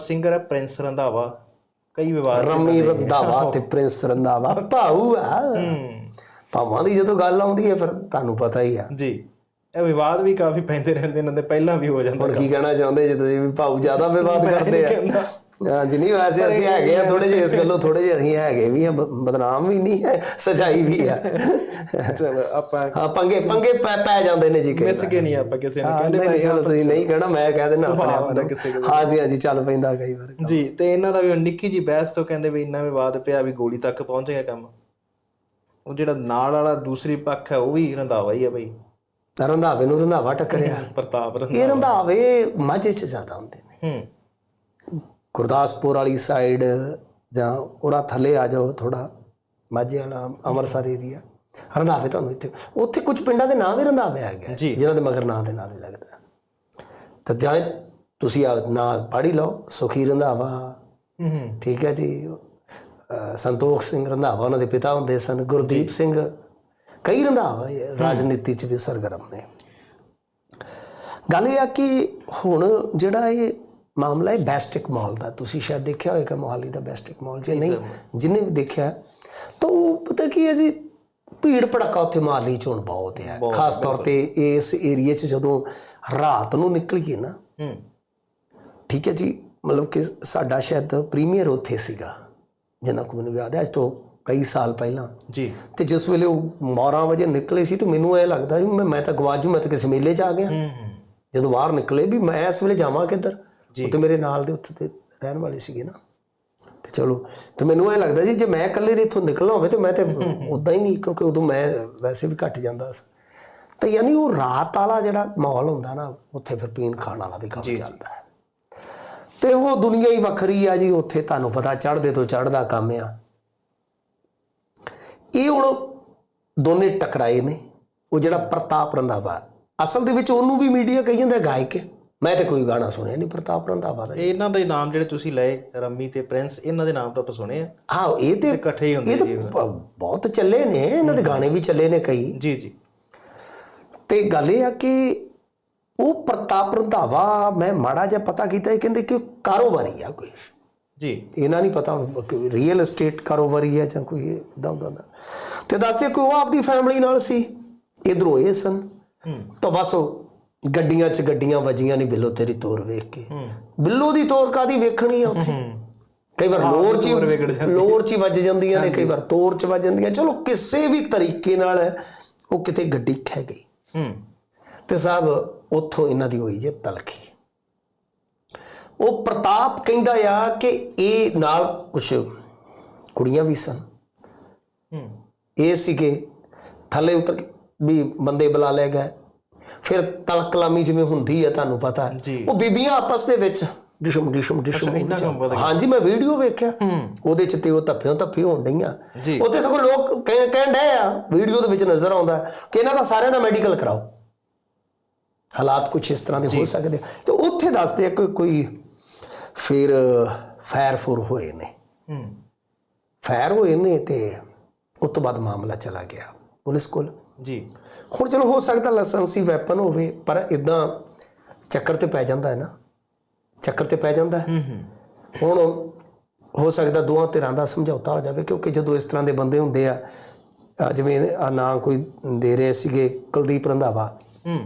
Singer ਹੈ Prince Randhawa ਕਈ ਵਿਵਾਦ ਰਮੀ ਰੰਧਾਵਾ ਤੇ ਪ੍ਰਿੰਸ ਰੰਧਾਵਾ ਭਾਊ ਆ। ਭਾਵਾਂ ਦੀ ਜਦੋਂ ਗੱਲ ਆਉਂਦੀ ਹੈ ਫਿਰ ਤੁਹਾਨੂੰ ਪਤਾ ਹੀ ਆ। ਜੀ ਇਹ ਵਿਵਾਦ ਵੀ ਕਾਫੀ ਪੈਂਦੇ ਰਹਿੰਦੇ ਇਹਨਾਂ ਦੇ ਪਹਿਲਾਂ ਵੀ ਹੋ ਜਾਂਦਾ ਹੁਣ ਕੀ ਕਹਿਣਾ ਚਾਹੁੰਦੇ ਜੇ ਤੁਸੀਂ ਵੀ ਭਾਊ ਜ਼ਿਆਦਾ ਵਿਵਾਦ ਕਰਦੇ ਆ? ਕਹਿੰਦਾ। ਹਾਂ ਜਿੰਨੀ ਵੈਸੇ ਅਸੀਂ ਹੈਗੇ ਆ ਥੋੜੇ ਜਿਹੇ ਇਸ ਗੱਲੋਂ ਥੋੜੇ ਜਿਹੇ ਅਸੀਂ ਹੈਗੇ ਵੀ ਆ ਬਦਨਾਮ ਵੀ ਨਹੀਂ ਹੈ ਸਚਾਈ ਵੀ ਆ। ਚਲੋ ਆਪਾਂ ਹਾਂ ਪੰਗੇ ਪੰਗੇ ਪੈ ਜਾਂਦੇ ਨੇ ਜੀ ਕਈ ਮਿੱਥ ਕੇ ਨਹੀਂ ਆਪਾਂ ਕਿਸੇ ਨੂੰ ਹਾਂ, ਕਹਿੰਦੇ ਨਹੀਂ, ਭਾਈ ਚਲੋ ਤੁਸੀਂ ਨਹੀਂ ਕਹਿਣਾ ਮੈਂ ਕਹਿ ਦੇਣਾ ਆਪਣੇ ਆਪ ਹੁੰਦਾ ਨੂੰ। ਕਿਸੇ ਦਾ। ਹਾਂਜੀ ਹਾਂਜੀ ਚੱਲ ਪੈਂਦਾ ਕਈ ਵਾਰ ਜੀ ਤੇ ਇਹਨਾਂ ਦਾ ਵੀ ਨਿੱਕੀ ਜੀ ਬਹਿਸ ਤੋਂ ਕਹਿੰਦੇ ਵੀ ਇੰਨਾ ਵਿਵਾਦ ਪਿਆ ਵੀ ਗੋਲੀ ਤੱਕ ਪਹੁੰਚ ਗਿਆ ਕੰਮ। ਉਹ ਜਿਹੜਾ ਨਾਲ ਵਾਲਾ ਦੂਸਰੀ ਪੱਖ ਹੈ ਉਹ ਵੀ ਰੰਧਾਵਾ ਹੀ ਹੈ ਬਈ। ਰੰਧਾਵੇ ਨੂੰ ਰੰਧਾਵਾ ਟੱਕਰਿਆ। ਪ੍ਰਤਾਪ ਰੰਧਾਵਾ। ਇਹ ਰੰਧਾਵੇ ਮਾਝੇ 'ਚ ਜ਼ਿਆਦਾ ਹੁੰਦੇ ਨੇ। ਹੂੰ। ਗੁਰਦਾਸਪੁਰ ਵਾਲੀ ਸਾਈਡ ਜਾਂ ਉਹਨਾਂ ਥੱਲੇ ਆ ਜਾਓ ਥੋੜਾ ਮਾਝੇ ਵਾਲਾ ਅੰਮ੍ਰਿਤਸਰ ਏਰੀਆ ਰੰਧਾਵੇ ਤੁਹਾਨੂੰ ਇੱਥੇ ਉੱਥੇ ਕੁਝ ਪਿੰਡਾਂ ਦੇ ਨਾਂ ਵੀ ਰੰਧਾਵੇ ਆ ਗਿਆ ਜੀ। ਜਿਨ੍ਹਾਂ ਦੇ ਮਗਰ ਨਾਂ ਦੇ ਨਾਲ ਵੀ ਲੱਗਦਾ। ਤਾਂ ਜਾਂ ਤੁਸੀਂ ਆ ਨਾਂ ਪੜ੍ਹ ਲਓ ਸੁਖੀ ਰੰਧਾਵਾ। ਹੂੰ ਠੀਕ ਹੈ ਜੀ। ਸੰਤੋਖ ਸਿੰਘ ਰੰਧਾਵਾ ਉਹਨਾਂ ਦੇ ਪਿਤਾ ਹੁੰਦੇ ਸਨ। ਗੁਰਦੀਪ ਸਿੰਘ। ਕਈ ਰੰਧਾਵਾ ਰਾਜਨੀਤੀ ਚ ਵੀ ਸਰਗਰਮ ਨੇ। ਗੱਲ ਇਹ ਆ ਕਿ ਹੁਣ ਜਿਹੜਾ ਇਹ ਮਾਮਲਾ ਹੈ ਬੈਸਟਿਕ ਮਾਲ ਦਾ। ਤੁਸੀਂ ਸ਼ਾਇਦ ਦੇਖਿਆ ਹੋਵੇਗਾ ਮੋਹਾਲੀ ਦਾ ਬੈਸਟਿਕ ਮਾਲ ਜੇ ਨਹੀਂ ਜਿੰਨੇ ਵੀ ਦੇਖਿਆ ਤਾਂ ਉਹ ਪਤਾ ਕੀ ਹੈ ਜੀ ਭੀੜ ਭੜਕਾ ਉੱਥੇ ਮੋਹਾਲੀ ਚ ਹੁਣ ਬਹੁਤ ਹੈ। ਖਾਸ ਤੌਰ ਤੇ ਇਸ ਏਰੀਆ 'ਚ ਜਦੋਂ ਰਾਤ ਨੂੰ ਨਿਕਲੀਏ ਨਾ ਹੂੰ। ਠੀਕ ਹੈ ਜੀ ਮਤਲਬ ਕਿ ਸਾਡਾ ਸ਼ਾਇਦ ਪ੍ਰੀਮੀਅਰ ਉੱਥੇ ਸੀਗਾ ਜਿੰਨਾ ਕੁ ਮੈਨੂੰ ਯਾਦ ਹੈ ਅੱਜ ਤੋਂ ਕਈ ਸਾਲ ਪਹਿਲਾਂ। ਜੀ। ਤੇ ਜਿਸ ਵੇਲੇ ਉਹ 12 ਵਜੇ ਨਿਕਲੇ ਸੀ ਤੇ ਮੈਨੂੰ ਇਹ ਲੱਗਦਾ ਵੀ ਮੈਂ ਮੈਂ ਤਾਂ ਗਵਾਜੂ ਮੈਂ ਤਾਂ ਕਿਸੇ ਮੇਲੇ 'ਚ ਆ ਗਿਆ। ਜਦੋਂ ਬਾਹਰ ਨਿਕਲੇ ਵੀ ਮੈਂ ਇਸ ਵੇਲੇ ਜਾਵਾਂ ਕਿੱਧਰ? ਉਹ ਤੇ ਮੇਰੇ ਨਾਲ ਦੇ ਉੱਥੇ ਤੇ ਰਹਿਣ ਵਾਲੇ ਸੀਗੇ ਨਾ। ਤੇ ਚਲੋ ਤੇ ਮੈਨੂੰ ਇਹ ਲੱਗਦਾ ਸੀ ਜੇ ਮੈਂ ਇਕੱਲੇ ਨੇ ਇੱਥੋਂ ਨਿਕਲਣਾ ਹੋਵੇ ਤੇ ਮੈਂ ਤੇ ਉਦਾਂ ਹੀ ਨਹੀਂ ਕਿਉਂਕਿ ਉਦੋਂ ਮੈਂ ਵੈਸੇ ਵੀ ਘੱਟ ਜਾਂਦਾ ਸੀ। ਤੇ ਯਾਨੀ ਉਹ ਰਾਤ ਵਾਲਾ ਜਿਹੜਾ ਮਾਹੌਲ ਹੁੰਦਾ ਨਾ ਉੱਥੇ ਫਿਰ ਪੀਣ ਖਾਣ ਵਾਲਾ ਵੀ ਕੰਮ ਚੱਲਦਾ ਹੈ। ਤੇ ਉਹ ਦੁਨੀਆ ਹੀ ਵੱਖਰੀ ਆ ਜੀ ਉੱਥੇ ਤੁਹਾਨੂੰ ਪਤਾ ਚੜ੍ਹਦੇ ਤੋਂ ਚੜ੍ਹਦਾ ਕੰਮ ਆ। ਇਹ ਹੁਣ ਦੋਨੇ ਟਕਰਾਏ ਨੇ ਉਹ ਜਿਹੜਾ ਪ੍ਰਤਾਪ ਰੰਧਾਵਾ। ਅਸਲ ਦੇ ਵਿੱਚ ਉਹਨੂੰ ਵੀ ਮੀਡੀਆ ਕਹੀ ਜਾਂਦਾ ਗਾਇਕ। ਹੈ। ਮੈਂ ਤੇ ਕੋਈ ਗਾਣਾ ਸੁਣਿਆ ਨਹੀਂ ਪ੍ਰਤਾਪ ਰੰਧਾਵਾ ਦਾ ਇਹ ਇਹਨਾਂ ਦੇ ਨਾਮ ਜਿਹੜੇ ਤੁਸੀਂ ਲਏ ਰੰਮੀ ਤੇ ਪ੍ਰਿੰਸ ਇਹਨਾਂ ਦੇ ਨਾਮ ਤਾਂ ਆਪਾਂ ਸੁਣੇ ਆ। ਹਾਂ ਇਹ ਤੇ ਇਕੱਠੇ ਹੀ ਹੁੰਦੇ ਜੀ ਬਹੁਤ ਚੱਲੇ ਨੇ ਇਹਨਾਂ ਦੇ ਗਾਣੇ ਵੀ ਚੱਲੇ ਨੇ ਕਈ। ਜੀ ਜੀ। ਤੇ ਗੱਲ ਇਹ ਆ ਕਿ ਉਹ ਪ੍ਰਤਾਪ ਰੰਧਾਵਾ ਮੈਂ ਮਾੜਾ ਜਿਹਾ ਪਤਾ ਕੀਤਾ ਇਹ ਕਹਿੰਦੇ ਕਿ ਕਾਰੋਬਾਰੀ ਆ ਕੋਈ। ਜੀ। ਇਹਨਾਂ ਨਹੀਂ ਪਤਾ ਰੀਅਲ ਏਸਟੇਟ ਕਾਰੋਬਾਰੀ ਹੈ ਜਾਂ ਕੋਈ ਇਦਾਂ ਦਾ ਦਾ ਤੇ ਦੱਸਦੇ ਕਿ ਉਹ ਆਪਦੀ ਫੈਮਿਲੀ ਨਾਲ ਸੀ ਇਧਰੋਂ ਇਹ ਸਨ। ਤਾਂ ਬਸ ਉਹ ਗੱਡੀਆਂ 'ਚ ਗੱਡੀਆਂ ਵੱਜੀਆਂ ਨਹੀਂ ਬਿੱਲੋ ਤੇਰੀ ਤੋਰ ਵੇਖ ਕੇ। ਬਿੱਲੋ ਦੀ ਤੋਰ ਕਾਦੀ ਵੇਖਣੀ ਆ ਉੱਥੇ? ਕਈ ਵਾਰ ਲੋਰ 'ਚ। ਲੋਰ 'ਚ ਵੱਜ ਜਾਂਦੀਆਂ ਨੇ ਕਈ ਵਾਰ ਤੋਰ 'ਚ ਵੱਜ ਜਾਂਦੀਆਂ। ਚਲੋ ਕਿਸੇ ਵੀ ਤਰੀਕੇ ਨਾਲ ਉਹ ਕਿਤੇ ਗੱਡੀ ਖਹਿ ਗਈ। ਹੂੰ। ਤੇ ਸਾਹਿਬ ਉੱਥੋਂ ਇਹਨਾਂ ਦੀ ਹੋਈ ਜੇ ਤਲਖੀ। ਉਹ ਪ੍ਰਤਾਪ ਕਹਿੰਦਾ ਆ ਕਿ ਇਹ ਨਾਲ ਕੁਝ ਕੁੜੀਆਂ ਵੀ ਸਨ। ਹੂੰ। ਇਹ ਸੀਗੇ ਥੱਲੇ ਉਤਰ ਕੇ ਵੀ ਬੰਦੇ ਬੁਲਾ ਲਏ ਗਏ ਫਿਰ ਤਲਕਲਾਮੀ ਜਿਵੇਂ ਹੁੰਦੀ ਹੈ ਤੁਹਾਨੂੰ ਪਤਾ। ਉਹ ਬੀਬੀਆਂ ਆਪਸ ਦੇ ਵਿੱਚ ਇੰਨਾ ਕੰਮ ਵਧ ਹਾਂਜੀ ਮੈਂ ਵੀਡੀਓ ਵੇਖਿਆ। ਉਹਦੇ ਚ ਤੇ ਉਹ ਧੱਫਿਓ ਧੱਫੀ ਹੋਣ ਡਈਆਂ। ਉੱਥੇ ਸਗੋਂ ਲੋਕ ਕਹਿ- ਕਹਿਣ ਡਏ ਆ ਵੀਡੀਓ ਦੇ ਵਿੱਚ ਨਜ਼ਰ ਆਉਂਦਾ ਕਿ ਇਹਨਾਂ ਦਾ ਸਾਰਿਆਂ ਦਾ ਮੈਡੀਕਲ ਕਰਾਓ। ਹਾਲਾਤ ਕੁਝ ਇਸ ਤਰ੍ਹਾਂ ਦੇ ਹੋ ਸਕਦੇ। ਤੇ ਉੱਥੇ ਦੱਸਦੇ ਆ ਕਿ ਕੋਈ ਫਿਰ ਫਾਇਰ ਫੁਰ ਹੋਏ ਨੇ। ਹੂੰ। ਫਾਇਰ ਹੋਏ ਨੇ ਤੇ ਉਸ ਤੋਂ ਬਾਅਦ ਮਾਮਲਾ ਚਲਾ ਗਿਆ ਪੁਲਿਸ ਕੋਲ। ਜੀ। ਹੁਣ ਚਲੋ ਹੋ ਸਕਦਾ ਲਾਇਸੈਂਸੀ ਵੈਪਨ ਹੋਵੇ ਪਰ ਇਦਾਂ ਚੱਕਰ ਤੇ ਪੈ ਜਾਂਦਾ ਹੈ ਨਾ। ਚੱਕਰ ਤੇ ਪੈ ਜਾਂਦਾ ਹੈ। ਹੁਣ ਹੋ ਸਕਦਾ ਦੋਹਾਂ ਧਿਰਾਂ ਦਾ ਸਮਝੌਤਾ ਹੋ ਜਾਵੇ ਕਿਉਂਕਿ ਜਦੋਂ ਇਸ ਤਰ੍ਹਾਂ ਦੇ ਬੰਦੇ ਹੁੰਦੇ ਆ ਜਿਵੇਂ ਆ ਨਾਂ ਕੋਈ ਦੇ ਰਹੇ ਸੀਗੇ ਕੁਲਦੀਪ ਰੰਧਾਵਾ। ਹੂੰ।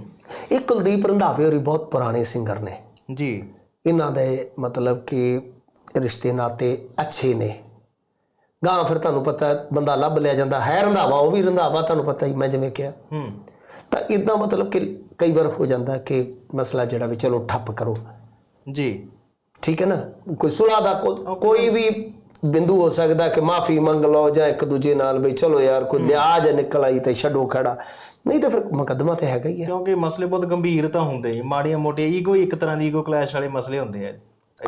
ਇਹ ਕੁਲਦੀਪ ਰੰਧਾਵੇ ਹੋਰੀ ਬਹੁਤ ਪੁਰਾਣੇ ਸਿੰਗਰ ਨੇ। ਜੀ। ਇਹਨਾਂ ਦੇ ਮਤਲਬ ਕਿ ਰਿਸ਼ਤੇ ਨਾਤੇ ਅੱਛੇ ਨੇ। ਗਾਂ ਫਿਰ ਤੁਹਾਨੂੰ ਪਤਾ ਬੰਦਾ ਲੱਭ ਲਿਆ ਜਾਂਦਾ ਹੈ ਰੰਧਾਵਾ ਉਹ ਵੀ ਰੰਧਾਵਾ ਤੁਹਾਨੂੰ ਪਤਾ ਹੀ ਮੈਂ ਜਿਵੇਂ ਕਿਹਾ। ਹੂੰ। ਤਾਂ ਇਦਾਂ ਮਤਲਬ ਕਿ ਕਈ ਵਾਰ ਹੋ ਜਾਂਦਾ ਕਿ ਮਸਲਾ ਜਿਹੜਾ ਵੀ ਚਲੋ ਠੱਪ ਕਰੋ। ਜੀ। ਠੀਕ ਹੈ ਨਾ? ਕੋਈ ਸੁਲਾ ਦਾ ਕੋਈ ਵੀ ਬਿੰਦੂ ਹੋ ਸਕਦਾ ਕਿ ਮਾਫੀ ਮੰਗ ਲਓ ਜਾਂ ਇੱਕ ਦੂਜੇ ਨਾਲ ਵੀ ਚਲੋ ਯਾਰ ਕੋਈ ਲਿਆਜ ਨਿਕਲ ਆਈ ਤੇ ਛੱਡੋ ਖੜਾ। ਨਹੀਂ ਤਾਂ ਫਿਰ ਮੁਕੱਦਮਾ ਤੇ ਹੈਗਾ ਹੀ ਹੈ ਕਿਉਂਕਿ ਮਸਲੇ ਬਹੁਤ ਗੰਭੀਰ ਤਾਂ ਹੁੰਦੇ ਮਾੜੀਆਂ ਮੋਟੀਆਂ ਈਗੋ ਇੱਕ ਤਰ੍ਹਾਂ ਦੀ ਈਗੋ ਕਲੈਸ਼ ਵਾਲੇ ਮਸਲੇ ਹੁੰਦੇ ਆ।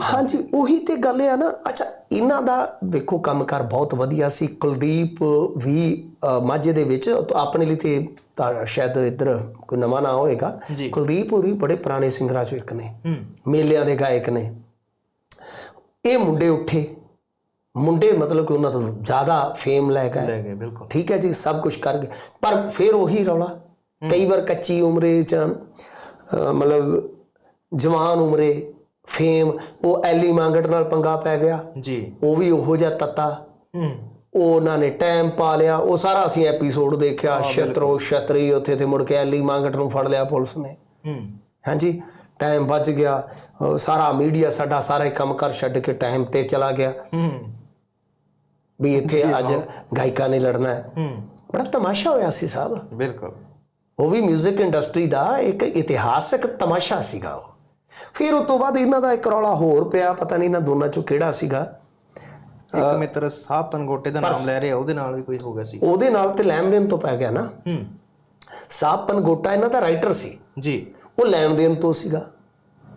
ਹਾਂਜੀ ਉਹੀ ਤੇ ਗੱਲ ਆ ਨਾ ਅੱਛਾ ਇਹਨਾਂ ਦਾ ਵੇਖੋ ਕੰਮਕਾਰ ਬਹੁਤ ਵਧੀਆ ਸੀ। ਕੁਲਦੀਪ ਵੀ ਮਾਝੇ ਦੇ ਵਿੱਚ ਆਪਣੇ ਲਈ ਤੇ ਤਾਂ ਸ਼ਾਇਦ ਇੱਧਰ ਕੋਈ ਨਵਾਂ ਨਾ ਹੋਏਗਾ। ਕੁਲਦੀਪ ਹੋਰੀ ਬੜੇ ਪੁਰਾਣੇ ਸਿੰਗਰਾਂ ਚੋਂ ਇੱਕ ਨੇ। ਮੇਲਿਆਂ ਦੇ ਗਾਇਕ ਨੇ। ਇਹ ਮੁੰਡੇ ਉੱਠੇ। ਮੁੰਡੇ ਮਤਲਬ ਕਿ ਉਹਨਾਂ ਤੋਂ ਜ਼ਿਆਦਾ ਫੇਮ ਲੈ ਗਏ ਲੈ ਗਏ ਬਿਲਕੁਲ। ਠੀਕ ਹੈ ਜੀ ਸਭ ਕੁਝ ਕਰ ਗਏ। ਪਰ ਫਿਰ ਉਹੀ ਰੌਲਾ। ਕਈ ਵਾਰ ਕੱਚੀ ਉਮਰੇ ਚ ਮਤਲਬ ਜਵਾਨ ਉਮਰੇ ਫੇਮ ਉਹ ਐਲੀ ਮੰਗਟ ਨਾਲ ਪੰਗਾ ਪੈ ਗਿਆ। ਜੀ। ਉਹ ਵੀ ਉਹੋ ਜਿਹਾ ਤੱਤਾ। ਹੂੰ। ਉਹ ਉਹਨਾਂ ਨੇ ਟਾਈਮ ਪਾ ਲਿਆ। ਉਹ ਸਾਰਾ ਅਸੀਂ ਐਪੀਸੋਡ ਦੇਖਿਆ। ਸ਼ਤਰੋ ਸ਼ਤਰੀ ਉੱਥੇ ਤੇ ਮੁੜ ਕੇ ਐਲੀ ਮੰਗਟ ਨੂੰ ਫੜ ਲਿਆ ਪੁਲਿਸ ਨੇ। ਹੂੰ। ਹਾਂਜੀ? ਟਾਈਮ ਬਚ ਗਿਆ। ਸਾਰਾ ਮੀਡੀਆ ਸਾਡਾ ਸਾਰਾ ਕੰਮ ਕਰ ਛੱਡ ਕੇ ਟਾਈਮ ਤੇ ਚਲਾ ਗਿਆ। ਹੂੰ। ਵੀ ਇੱਥੇ ਅੱਜ ਗਾਇਕਾਂ ਨੇ ਲੜਨਾ ਹੈ। ਹੂੰ। ਬੜਾ ਤਮਾਸ਼ਾ ਹੋਇਆ ਸੀ ਸਾਹਿਬ। ਬਿਲਕੁਲ। ਉਹ ਵੀ 뮤직 ਇੰਡਸਟਰੀ ਦਾ ਇੱਕ ਇਤਿਹਾਸਕ ਤਮਾਸ਼ਾ ਸੀਗਾ ਉਹ। ਫਿਰ ਉਸ ਤੋਂ ਬਾਅਦ ਇਹਨਾਂ ਦਾ ਇੱਕ ਰੌਲਾ ਹੋਰ ਪਿਆ ਪਤਾ ਨਹੀਂ ਇਹਨਾਂ ਦੋਨਾਂ ਚੋਂ ਕਿਹੜਾ ਸੀਗਾ। ਇੱਕ ਮਿੱਤਰ ਸਾਹਿਬ ਪਨਗੋਟੇ ਦਾ ਨਾਮ ਲੈ ਰਿਹਾ ਉਹਦੇ ਨਾਲ ਵੀ ਕੋਈ ਹੋ ਗਿਆ ਸੀ। ਉਹਦੇ ਨਾਲ ਤੇ ਲੈਣ ਦੇਣ ਤੋਂ ਪੈ ਗਿਆ ਨਾ। ਹੂੰ। ਸਾਹਿਬ ਪਨਗੋਟਾ ਇਹਨਾਂ ਦਾ ਰਾਈਟਰ ਸੀ। ਜੀ। ਉਹ ਲੈਣ ਦੇਣ ਤੋਂ ਸੀਗਾ।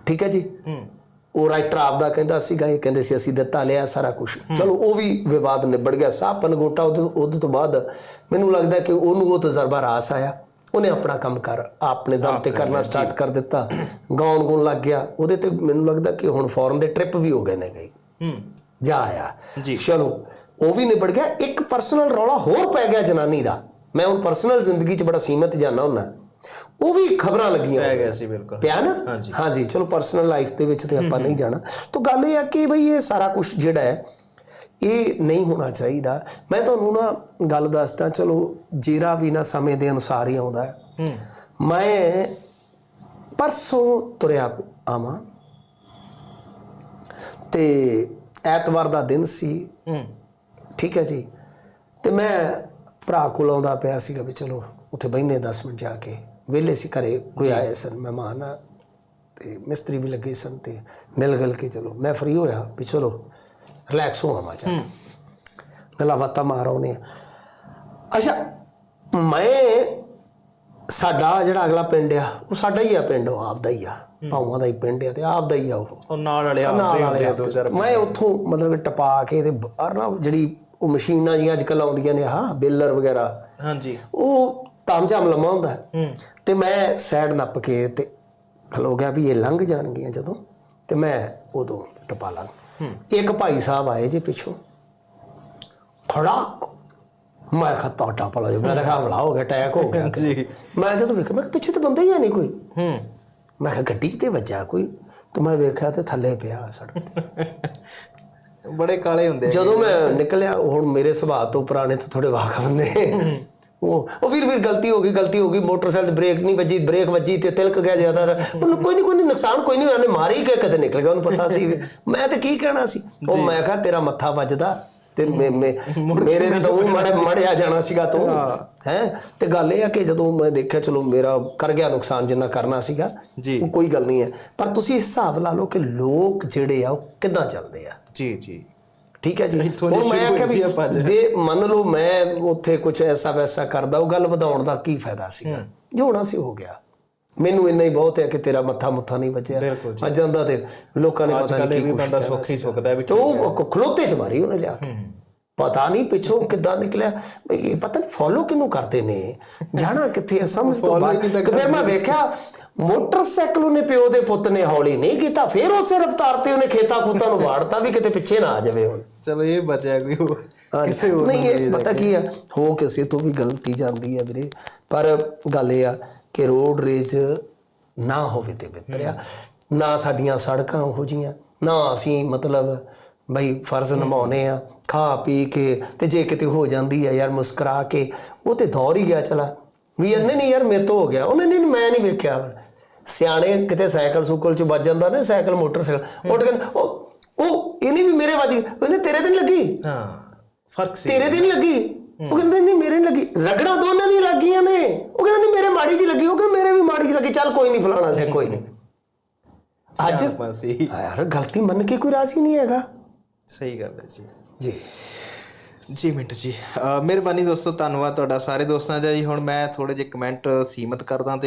ਠੀਕ ਹੈ ਜੀ? ਹੂੰ। ਉਹ ਰਾਈਟਰ ਆਪਦਾ ਕਹਿੰਦਾ ਸੀਗਾ ਇਹ ਕਹਿੰਦੇ ਸੀ ਅਸੀਂ ਦਿੱਤਾ ਲਿਆ ਸਾਰਾ ਕੁਝ ਚਲੋ ਉਹ ਵੀ ਵਿਵਾਦ ਨਿਬੜ ਗਿਆ। ਸਾਹਿਬ ਪਨਗੋਟਾ ਉਹਦੇ ਤੋਂ ਬਾਅਦ ਮੈਨੂੰ ਲੱਗਦਾ ਕਿ ਉਹਨੂੰ ਉਹ ਤਜਰਬਾ ਰਾਸ ਆਇਆ। ਉਹਨੇ ਆਪਣਾ ਕੰਮ ਕਰ ਆਪਣੇ ਦਮ ਤੇ ਕਰਨਾ ਸਟਾਰਟ ਕਰ ਦਿੱਤਾ। ਗਾਉਣ ਗੁਣ ਲੱਗ ਗਿਆ। ਉਹਦੇ ਤੇ ਮੈਨੂੰ ਲੱਗਦਾ ਕਿ ਹੁਣ ਫੋਰਨ ਦੇ ਟ੍ਰਿਪ ਵੀ ਹੋ ਗਏ ਨੇ ਗਈ ਹੂੰ। ਜਾ ਆਇਆ। ਜੀ। ਚਲੋ ਉਹ ਵੀ ਨਿਬੜ ਗਿਆ। ਇੱਕ ਪਰਸਨਲ ਰੌਲਾ ਹੋਰ ਪੈ ਗਿਆ ਜਨਾਨੀ ਦਾ। ਮੈਂ ਹੁਣ ਪਰਸਨਲ ਜ਼ਿੰਦਗੀ 'ਚ ਬੜਾ ਸੀਮਤ ਜਾਣਾ ਹੁੰਦਾ ਉਹ ਵੀ ਖਬਰਾਂ ਲੱਗੀਆਂ ਪੈ ਗਿਆ ਸੀ ਬਿਲਕੁਲ। ਪਿਆ ਨਾ? ਹਾਂਜੀ। ਹਾਂਜੀ ਚਲੋ ਪਰਸਨਲ ਲਾਈਫ ਦੇ ਵਿੱਚ ਤੇ ਆਪਾਂ ਨਹੀਂ ਜਾਣਾ। ਤਾਂ ਗੱਲ ਇਹ ਆ ਕਿ ਬਈ ਇਹ ਸਾਰਾ ਕੁਝ ਜਿਹੜਾ ਹੈ ਇਹ ਨਹੀਂ ਹੋਣਾ ਚਾਹੀਦਾ। ਮੈਂ ਤੁਹਾਨੂੰ ਨਾ ਗੱਲ ਦੱਸਦਾ ਚਲੋ ਜੀਰਾ ਵੀ ਨਾ ਸਮੇਂ ਦੇ ਅਨੁਸਾਰ ਹੀ ਆਉਂਦਾ ਹੈ। ਮੈਂ ਪਰਸੋਂ ਤੁਰਿਆ ਆਵਾਂ ਤੇ ਐਤਵਾਰ ਦਾ ਦਿਨ ਸੀ। ਠੀਕ ਹੈ ਜੀ। ਤੇ ਮੈਂ ਭਰਾ ਕੋਲ ਆਉਂਦਾ ਪਿਆ ਸੀਗਾ ਵੀ ਚਲੋ ਉੱਥੇ ਬੈਠਨੇ 10 ਮਿੰਟ ਜਾ ਕੇ। ਵਿਹਲੇ ਸੀ ਘਰੇ ਕੋਈ ਆਏ ਸਨ ਮਹਿਮਾਨ ਤੇ ਮਿਸਤਰੀ ਵੀ ਲੱਗੇ ਸਨ ਤੇ ਮਿਲ ਗਲ ਕੇ ਚਲੋ। ਮੈਂ ਫ੍ਰੀ ਹੋਇਆ ਵੀ ਚਲੋ ਰਿਲੈਕਸ ਹੋਵਾਂ ਜਾ ਗੱਲਾਂ ਬਾਤਾਂ ਮਾਰੋ ਨੇ ਅੱਛਾ ਮੈਂ ਸਾਡਾ ਜਿਹੜਾ ਅਗਲਾ ਪਿੰਡ ਆ ਉਹ ਸਾਡਾ ਹੀ ਆ ਪਿੰਡ ਉਹ ਆਪਦਾ ਹੀ ਆ। ਭਾਵਾਂ ਦਾ ਹੀ ਪਿੰਡ ਆ ਤੇ ਆਪਦਾ ਹੀ ਆ ਉਹ। ਉਹ ਨਾਲ ਵਾਲੇ ਆਪਦੇ ਹੁੰਦੇ ਆ ਆਪਦੇ। ਦੋ ਚਾਰ ਮੈਂ ਉੱਥੋਂ ਮਤਲਬ ਕਿ ਟਪਾ ਕੇ ਤੇ ਬਾਹਰ ਨਾ ਜਿਹੜੀ ਉਹ ਮਸ਼ੀਨਾਂ ਜੀਆਂ ਅੱਜ ਕੱਲ ਆਉਂਦੀਆਂ ਨੇ ਹਾਂ ਬੇਲਰ ਵਗੈਰਾ। ਹਾਂਜੀ। ਉਹ ਤਾਮਝਾਮ ਲੰਮਾ ਹੁੰਦਾ। ਤੇ ਮੈਂ ਸਾਈਡ ਨੱਪ ਕੇ ਤੇ ਖਲੋ ਗਿਆ ਵੀ ਇਹ ਲੰਘ ਜਾਣਗੀਆਂ ਜਦੋਂ। ਤੇ ਮੈਂ ਉਦੋਂ ਟਪਾ ਲਾਂ ਇੱਕ ਭਾਈ ਸਾਹਿਬ ਆਏ ਜੀ ਪਿੱਛੋਂ। ਖੜਾਕ ਮੈਂ ਕਿਹਾ ਤੁਹਾਡਾ ਭਲਾ ਜੋ ਮੈਂ ਕਿਹਾ ਹਮਲਾ ਹੋ ਗਿਆ ਅਟੈਕ ਹੋ ਗਿਆ। ਜੀ। ਮੈਂ ਜਦੋਂ ਵੇਖਿਆ ਮੈਂ ਪਿੱਛੇ ਤਾਂ ਬੰਦਾ ਹੀ ਹੈ ਨਹੀਂ ਕੋਈ। ਹੂੰ। ਮੈਂ ਕਿਹਾ ਗੱਡੀ 'ਚ ਤੇ ਵੱਜਾ ਕੋਈ। ਤੇ ਮੈਂ ਵੇਖਿਆ ਤੇ ਥੱਲੇ ਪਿਆ ਸੜਕ ਤੇ। ਬੜੇ ਕਾਲੇ ਹੁੰਦੇ ਜਦੋਂ ਮੈਂ ਨਿਕਲਿਆ ਹੁਣ ਮੇਰੇ ਸੁਭਾਅ ਤੋਂ ਪੁਰਾਣੇ ਤੋਂ ਥੋੜੇ ਵਾਕਫ ਨੇ। ਉਹ ਉਹ ਵੀਰ ਵੀਰ ਗਲਤੀ ਹੋ ਗਈ ਗਲਤੀ ਹੋ ਗਈ ਮੋਟਰਸਾਈਕਲ ਬ੍ਰੇਕ ਨਹੀਂ ਵੱਜੀ ਬ੍ਰੇਕ ਵੱਜੀ ਤੇ ਤਿਲਕ ਗਿਆ ਜ਼ਿਆਦਾ ਉਹਨੂੰ ਕੋਈ ਨਹੀਂ ਕੋਈ ਨੁਕਸਾਨ ਕੋਈ ਨਹੀਂ ਉਹਨੇ ਮਾਰੀ ਕੇ ਕਦੇ ਨਿਕਲ ਗਿਆ ਉਹਨੂੰ ਪਤਾ ਸੀ। ਮੈਂ ਤੇ ਕੀ ਕਹਿਣਾ ਸੀ? ਉਹ ਮੈਂ ਕਿਹਾ ਤੇਰਾ ਮੱਥਾ ਵੱਜਦਾ ਤੇ ਮੇ- ਮੇ- ਮੇਰੇ ਤੇ ਤਾਂ ਉਹ ਮੜੇ ਮੜਿਆ ਜਾਣਾ ਸੀਗਾ ਤੂੰ। ਹੈ? ਤੇ ਗੱਲ ਇਹ ਆ ਕਿ ਜਦੋਂ ਮੈਂ ਦੇਖਿਆ ਚਲੋ ਮੇਰਾ ਕਰ ਗਿਆ ਨੁਕਸਾਨ ਜਿੰਨਾ ਕਰਨਾ ਸੀਗਾ ਜੀ। ਉਹ ਕੋਈ ਗੱਲ ਨਹੀਂ ਹੈ। ਪਰ ਤੁਸੀਂ ਹਿਸਾਬ ਲਾ ਲਓ ਕਿ ਲੋਕ ਜਿਹੜੇ ਆ ਉਹ ਕਿੱਦਾਂ ਚੱਲਦੇ ਆ? ਜੀ ਜੀ। ਠੀਕ ਹੈ ਜੀ। ਇੱਥੋਂ ਦੀ ਸ਼ੁਰੂ ਹੋਈ ਸੀ। ਜੇ ਮੰਨ ਲਓ ਮੈਂ ਉੱਥੇ ਕੁਝ ਐਸਾ ਵੈਸਾ ਕਰਦਾ ਉਹ ਗੱਲ ਵਧਾਉਣ ਦਾ ਕੀ ਫਾਇਦਾ ਸੀਗਾ? ਜੋ ਹੋਣਾ ਸੀ ਹੋ ਗਿਆ। ਮੈਨੂੰ ਇੰਨਾ ਹੀ ਬਹੁਤ ਹੈ ਕਿ ਤੇਰਾ ਮੱਥਾ ਮੁੱਥਾ ਨਹੀਂ ਜੀ। ਅੱਜ ਜਾਂਦਾ ਤੇ ਲੋਕਾਂ ਨੇ ਪਤਾ ਨਹੀਂ ਕੀ ਕੁਛ ਬੰਦਾ ਸੁੱਖ। ਸੁੱਖਦਾ ਵੀ ਤੇ ਉਹ ਖਲੋਤੇ ਚ ਮਾਰੀ ਉਹਨੇ ਲਿਆ ਕੇ। ਪਤਾ ਨਹੀਂ ਪਿੱਛੋਂ ਕਿੱਦਾਂ ਨਿਕਲਿਆ। ਇਹ ਪਤਾ ਨਹੀਂ ਫੋਲੋ ਕਿਹਨੂੰ ਕਰਦੇ ਨੇ? ਜਾਣਾ ਕਿੱਥੇ ਸਮਝ ਤੋਂ ਬਾਹਰ ਫਿਰ ਮੈਂ ਵੇਖਿਆ ਮੋਟਰਸਾਈਕਲ ਉਹਨੇ ਪਿਓ ਦੇ ਪੁੱਤ ਨੇ ਹੌਲੀ ਨਹੀਂ ਕੀਤਾ ਫਿਰ ਉਸੇ ਰਫ਼ਤਾਰ ਤੇ ਉਹਨੇ ਖੇਤਾਂ ਖੂਤਾਂ ਨੂੰ ਵਾੜਤਾ ਵੀ ਕਿਤੇ ਪਿੱਛੇ ਨਾ ਆ ਜਾਵੇ ਹੁਣ। ਚਲੋ ਇਹ ਬਚਿਆ ਕੋਈ। ਕਿਸੇ ਹੋਰ ਨਹੀਂ ਇਹ ਪਤਾ ਕੀ ਆ? ਹੋ ਕਿਸੇ ਤੋਂ ਵੀ ਗਲਤੀ ਜਾਂਦੀ ਹੈ ਵੀਰੇ। ਪਰ ਗੱਲ ਇਹ ਆ ਕਿ ਰੋਡ ਰੇਜ ਨਾ ਹੋਵੇ ਤੇ ਬਿਹਤਰ ਆ ਨਾ ਸਾਡੀਆਂ ਸੜਕਾਂ ਉਹੋ ਜੀਆਂ ਨਾ ਅਸੀਂ ਮਤਲਬ ਬਈ ਫਰਜ਼ ਨਿਭਾਉਨੇ ਆ ਖਾ ਪੀ ਕੇ ਤੇ ਜੇ ਕਿਤੇ ਹੋ ਜਾਂਦੀ ਆ ਯਾਰ ਮੁਸਕਰਾ ਕੇ ਉਹ ਤੇ ਦੌਰ ਹੀ ਗਿਆ ਚਲਾ। ਵੀ ਇਹਨੇ ਨਹੀਂ ਯਾਰ ਮੇਰੇ ਤੋਂ ਹੋ ਗਿਆ ਉਹਨੇ ਨਹੀਂ ਮੈਂ ਨਹੀਂ ਵੇਖਿਆ। ਸਿਆਣੇ ਕਿਤੇ ਸਾਈਕਲ ਸੁਕਲ ਚ ਵੱਜ ਜਾਂਦਾ ਨਾ ਸਾਈਕਲ ਮੋਟਰਸਾਈਕਲ ਉੱਠ ਕੇ ਉਹ ਉਹ ਇਹਨੇ ਵੀ ਮੇਰੇ ਵੱਜ ਗਈ। ਕਹਿੰਦੇ ਤੇਰੇ ਤੇ ਨਹੀਂ ਲੱਗੀ? ਹਾਂ ਫ਼ਰਕ ਸੀ ਤੇਰੇ ਤੇ ਨਹੀਂ ਲੱਗੀ? ਉਹ ਕਹਿੰਦੇ ਨਹੀਂ ਮੇਰੇ ਨਹੀਂ ਲੱਗੀ। ਰਗੜਾ ਦੋਨਾਂ ਦੀ ਲੱਗੀਆਂ ਨੇ। ਉਹ ਕਹਿੰਦੇ ਨਹੀਂ ਮੇਰੇ ਮਾੜੀ ਜੀ ਲੱਗੀ। ਉਹ ਕਹਿੰਦਾ ਮੇਰੇ ਵੀ ਮਾੜੀ ਜੀ ਲੱਗੀ। ਚੱਲ ਕੋਈ ਨਹੀਂ ਫਲਾਣਾ ਸੇ ਕੋਈ ਨਹੀਂ ਅੱਜ ਯਾਰ ਗਲਤੀ ਮੰਨ ਕੇ ਕੋਈ ਰਾਜ਼ੀ ਨਹੀਂ ਹੈਗਾ। ਸਹੀ ਗੱਲ ਹੈ ਜੀ। ਜੀ। ਜੀ ਮਿੰਟ ਜੀ ਮਿਹਰਬਾਨੀ ਦੋਸਤੋ ਧੰਨਵਾਦ ਤੁਹਾਡਾ ਸਾਰੇ ਦੋਸਤਾਂ ਦਾ ਜੀ। ਹੁਣ ਮੈਂ ਥੋੜੇ ਜਿਹੇ ਕਮੈਂਟ ਸੀਮਤ ਕਰਦਾ ਤੇ